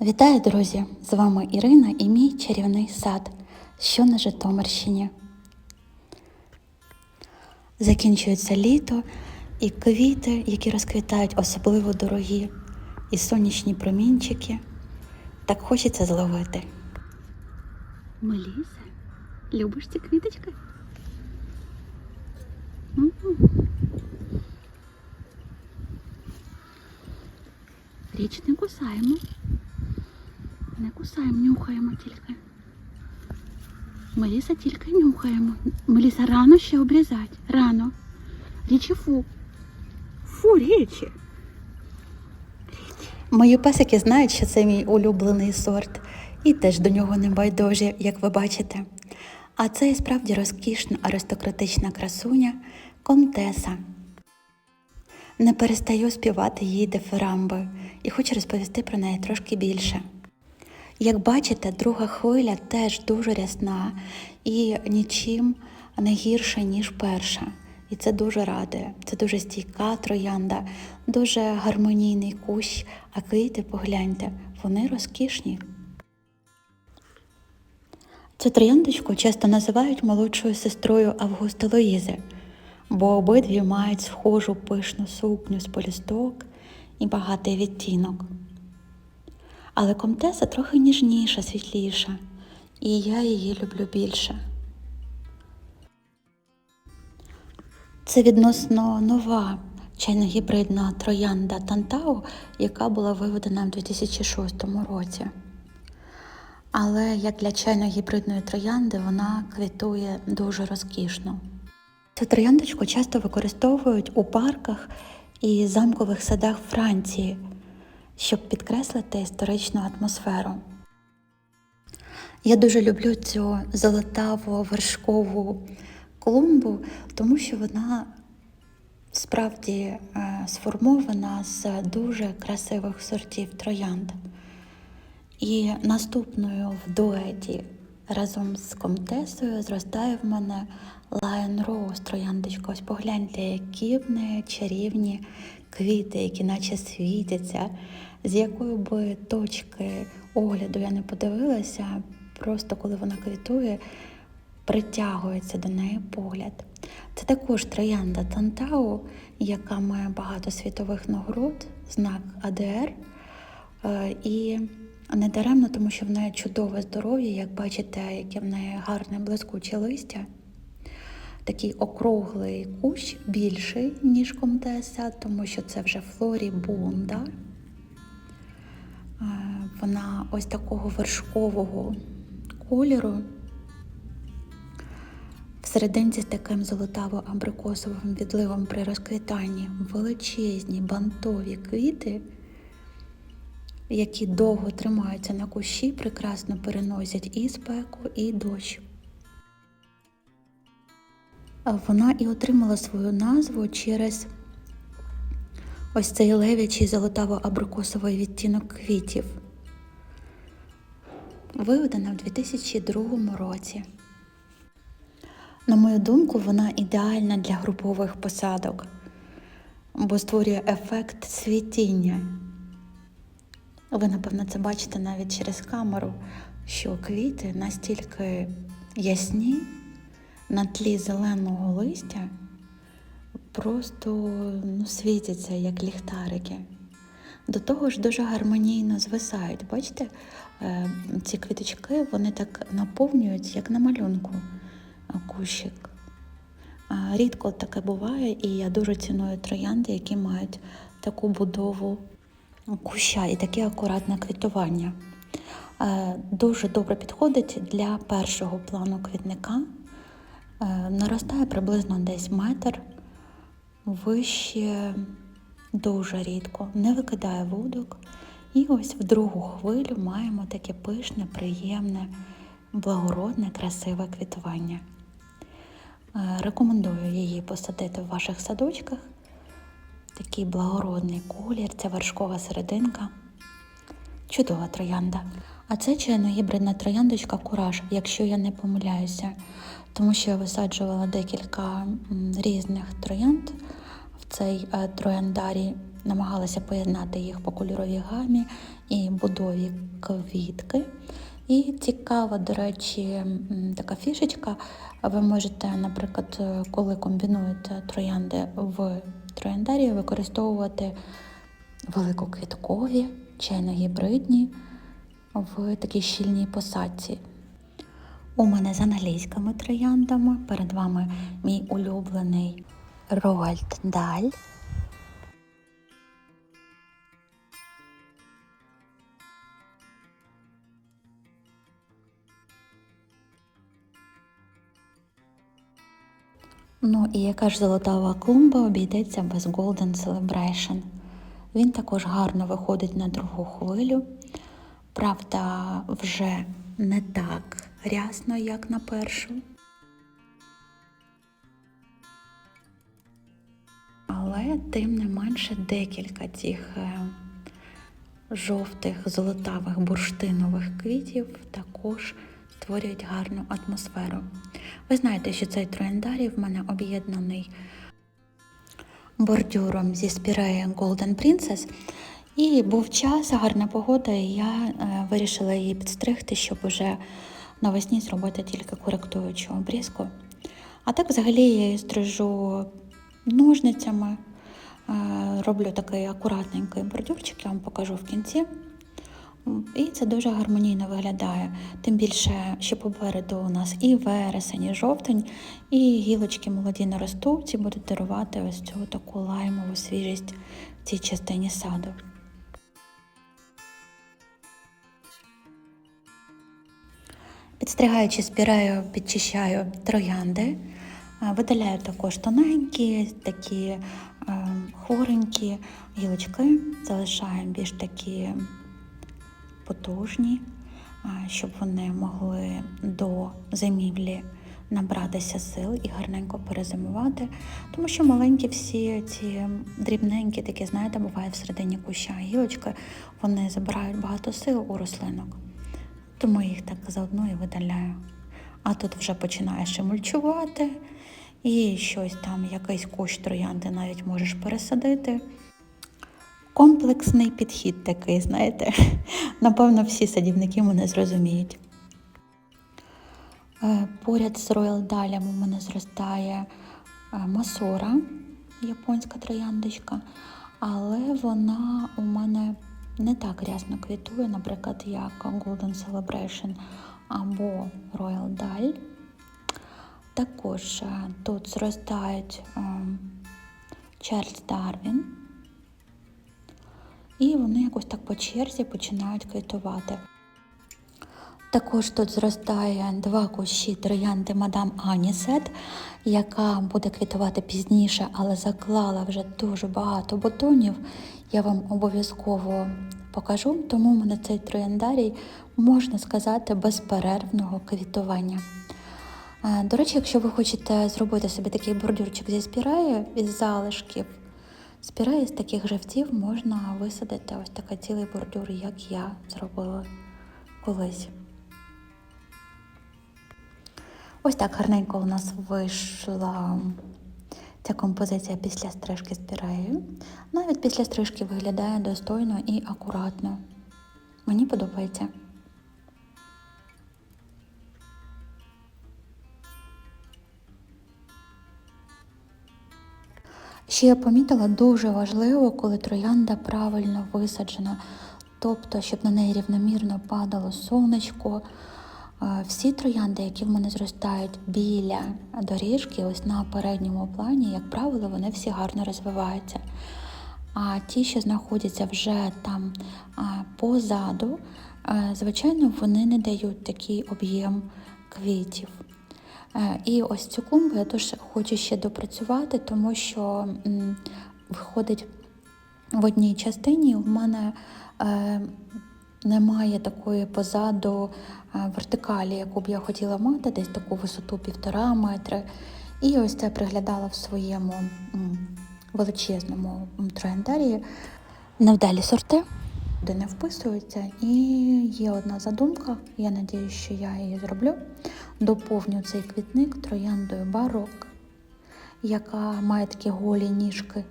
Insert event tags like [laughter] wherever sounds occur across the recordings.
Вітаю, друзі! З вами Ірина і мій чарівний сад, що на Житомирщині. Закінчується літо і квіти, які розквітають особливо дорогі, і сонячні промінчики. Так хочеться зловити. Меліса, любиш ці квіточки? Річ не кусаємо. Не кусаємо, нюхаємо тільки. Меліса тільки нюхаємо. Меліса рано ще обрізати. Рано. Річі фу. Фу, річі. Мої песики знають, що це мій улюблений сорт, і теж до нього не байдужі, як ви бачите. А це і справді розкішна аристократична красуня Комтеса. Не перестаю співати їй дифирамби і хочу розповісти про неї трошки більше. Як бачите, друга хвиля теж дуже рясна і нічим не гірша, ніж перша. І це дуже радує. Це дуже стійка троянда, дуже гармонійний кущ, а квіти, погляньте, вони розкішні. Цю трояндочку часто називають молодшою сестрою Августа Луїзи, бо обидві мають схожу пишну сукню з полісток і багатий відтінок. Але комтеса трохи ніжніша, світліша, і я її люблю більше. Це відносно нова чайно-гібридна троянда Тантау, яка була виведена в 2006 році. Але як для чайно-гібридної троянди вона квітує дуже розкішно. Цю трояндочку часто використовують у парках і замкових садах Франції, щоб підкреслити історичну атмосферу. Я дуже люблю цю золотаву вершкову клумбу, тому що вона справді е, сформована з дуже красивих сортів троянд. І наступною в дуеті разом з комтесою зростає в мене Lion Rose трояндочка. Ось погляньте, які в неї чарівні квіти, які наче світяться, з якої би точки огляду я не подивилася, просто коли вона квітує, притягується до неї погляд. Це також троянда Тантау, яка має багато світових нагород, знак АДР. Е, І не даремно, тому що в неї чудове здоров'я, як бачите, яке в неї гарне блискуче листя. Такий округлий кущ більший, ніж комтеса, тому що це вже флорібунда. Е, Вона ось такого вершкового кольору. Всерединці з таким золотаво-абрикосовим відливом при розквітанні величезні бантові квіти, які довго тримаються на кущі, прекрасно переносять і спеку, і дощ. Вона і отримала свою назву через ось цей левячий золотаво-абрикосовий відтінок квітів, виведена в 2002 році. На мою думку, вона ідеальна для групових посадок, бо створює ефект світіння. Ви, напевно, це бачите навіть через камеру, що квіти настільки ясні на тлі зеленого листя, просто ну, світяться як ліхтарики. До того ж дуже гармонійно звисають. Бачите, Е, ці квіточки вони так наповнюють, як на малюнку кущик. Рідко таке буває, і я дуже ціную троянди, які мають таку будову куща і таке акуратне квітування. Е, Дуже добре підходить для першого плану квітника. Е, Наростає приблизно десь метр, вище дуже рідко, не викидає вудок. І ось в другу хвилю маємо таке пишне, приємне, благородне, красиве квітування. Е, Рекомендую її посадити в ваших садочках. Такий благородний колір, це вершкова серединка. Чудова троянда. А це чайно-гібридна трояндочка Кураж, якщо я не помиляюся, тому що я висаджувала декілька різних троянд в цей е, трояндарій намагалася поєднати їх по кольоровій гамі і будові квітки. І цікава, до речі, така фішечка. Ви можете, наприклад, е, коли комбінуєте троянди в трояндарії, використовувати великоквіткові, чайно-гібридні в такій щільній посадці. У мене з англійськими трояндами. Перед вами мій улюблений Роальд Даль. Ну і яка ж золотава клумба обійдеться без Golden Celebration. Він також гарно виходить на другу хвилю. Правда, вже не так рясно, як на першу. Але тим не менше декілька цих е, жовтих золотавих бурштинових квітів також створюють гарну атмосферу. Ви знаєте, що цей трояндарій в мене об'єднаний бордюром зі спіреєм Golden Princess. І був час, гарна погода, і я е, вирішила її підстригти, щоб уже навесні зробити тільки коректуючу обрізку. А так взагалі я її стрижу ножницями, е, роблю такий акуратненький бордюрчик, я вам покажу в кінці. І це дуже гармонійно виглядає. Тим більше, що попереду у нас і вересень, і жовтень, і гілочки молоді наростуть і будуть дарувати ось цю таку лаймову свіжість в цій частині саду. Підстригаючи спірею, підчищаю троянди, видаляю також тоненькі, такі хворенькі гілочки, залишаю більш такі потужні, щоб вони могли до зимівлі набратися сил і гарненько перезимувати. Тому що маленькі всі ці дрібненькі, такі, знаєте, буває всередині куща гілочки, вони забирають багато сил у рослинок. Тому їх так заодно і видаляю. А тут вже починаєш і мульчувати, і щось там, якийсь кущ троянди навіть можеш пересадити. Комплексний підхід такий, знаєте. [laughs] Напевно, всі садівники мене зрозуміють. Е, Поряд з Royal Далем у мене зростає е, масора, японська трояндочка, але вона у мене не так рясно квітує, наприклад, як Golden Celebration або Royal Dal. Також е, тут зростають Чарльз Дарвін, і вони якось так по черзі починають квітувати. Також тут зростає два кущі троянди мадам Анісет, яка буде квітувати пізніше, але заклала вже дуже багато бутонів. Я вам обов'язково покажу, тому мене цей трояндарій, можна сказати, безперервного квітування. Е, До речі, якщо ви хочете зробити собі такий бордюрчик зі спірею із залишків, спіреї з таких живців можна висадити ось такий цілий бордюр, як я зробила колись. Ось так гарненько у нас вийшла ця композиція після стрижки з пірею. Навіть після стрижки виглядає достойно і акуратно. Мені подобається. Ще я помітила дуже важливо, коли троянда правильно висаджена, тобто, щоб на неї рівномірно падало сонечко. Всі троянди, які в мене зростають біля доріжки, ось на передньому плані, як правило, вони всі гарно розвиваються. А ті, що знаходяться вже там позаду, звичайно, вони не дають такий об'єм квітів. Е, І ось цю клумбу я теж хочу ще допрацювати, тому що виходить в одній частині в мене е, немає такої позаду е, вертикалі, яку б я хотіла мати, десь таку висоту півтора метри. І ось це приглядала в своєму величезному м, трояндарії. Невдалі сорти, де не вписуються. І є одна задумка, я надію, що я її зроблю. Доповню цей квітник трояндою барок, яка має такі голі ніжки.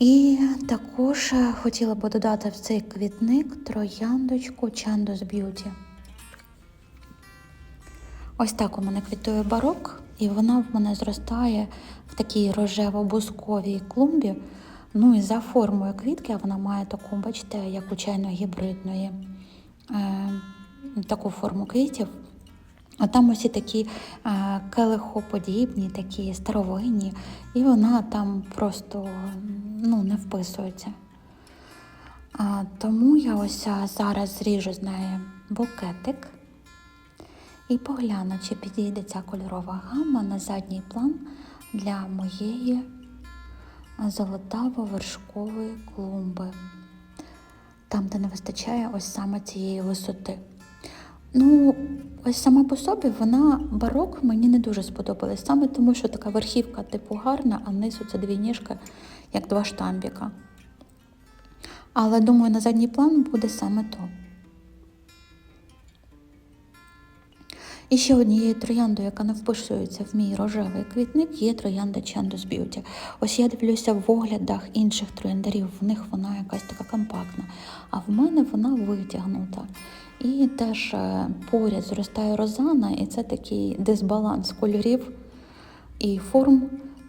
І також е, хотіла би додати в цей квітник трояндочку Chandos Beauty. Ось так у мене квітує барок, і вона в мене зростає в такій рожево-бусковій клумбі. Ну і за формою квітки вона має таку, бачите, як у чайно-гібридної е, таку форму квітів. А там усі такі е, келихоподібні, такі старовинні, і вона там просто ну, не вписується. А, тому я ось зараз зріжу з неї букетик і погляну, чи підійде ця кольорова гамма на задній план для моєї золотаво-вершкової клумби. Там, де не вистачає ось саме цієї висоти. Ну, ось сама по собі вона барок мені не дуже сподобалась. Саме тому, що така верхівка типу гарна, а низу це дві ніжки, як два штамбіка. Але думаю, на задній план буде саме то. І ще однією трояндою, яка не вписується в мій рожевий квітник, є троянда Chandos Beauty. Ось я дивлюся в оглядах інших трояндарів, в них вона якась така компактна, а в мене вона витягнута. І теж е, поряд зростає розана, і це такий дисбаланс кольорів і форм.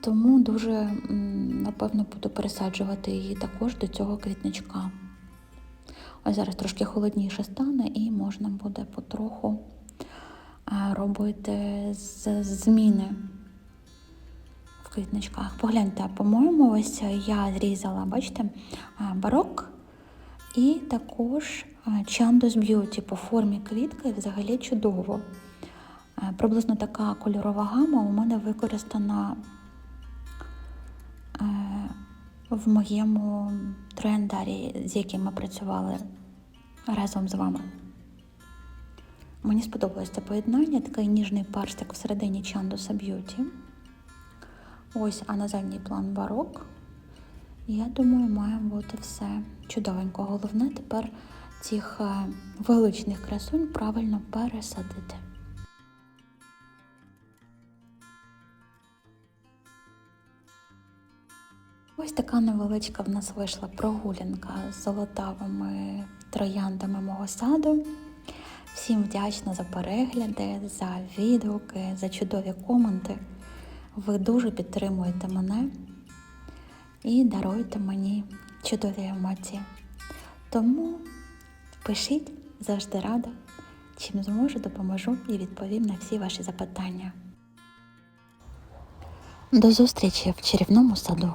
Тому дуже, напевно, буду пересаджувати її також до цього квітничка. Ось зараз трошки холодніше стане і можна буде потроху робити зміни в квітничках. Погляньте, по-моєму, ось я зрізала, бачите, барок і також Chandos Beauty по формі квітки взагалі чудово. Приблизно така кольорова гама у мене використана в моєму трендарі, з яким ми працювали разом з вами. Мені сподобалось це поєднання, такий ніжний парстик всередині Chandos Beauty. Ось, а на задній план барок. Я думаю, має бути все чудовенько. Головне тепер цих е, величних красунь правильно пересадити. Ось така невеличка в нас вийшла прогулянка з золотавими трояндами мого саду. Всім вдячна за перегляди, за відгуки, за чудові коменти. Ви дуже підтримуєте мене і даруєте мені чудові емоції. Тому пишіть завжди рада. Чим зможу, допоможу і відповім на всі ваші запитання. До зустрічі в чарівному саду.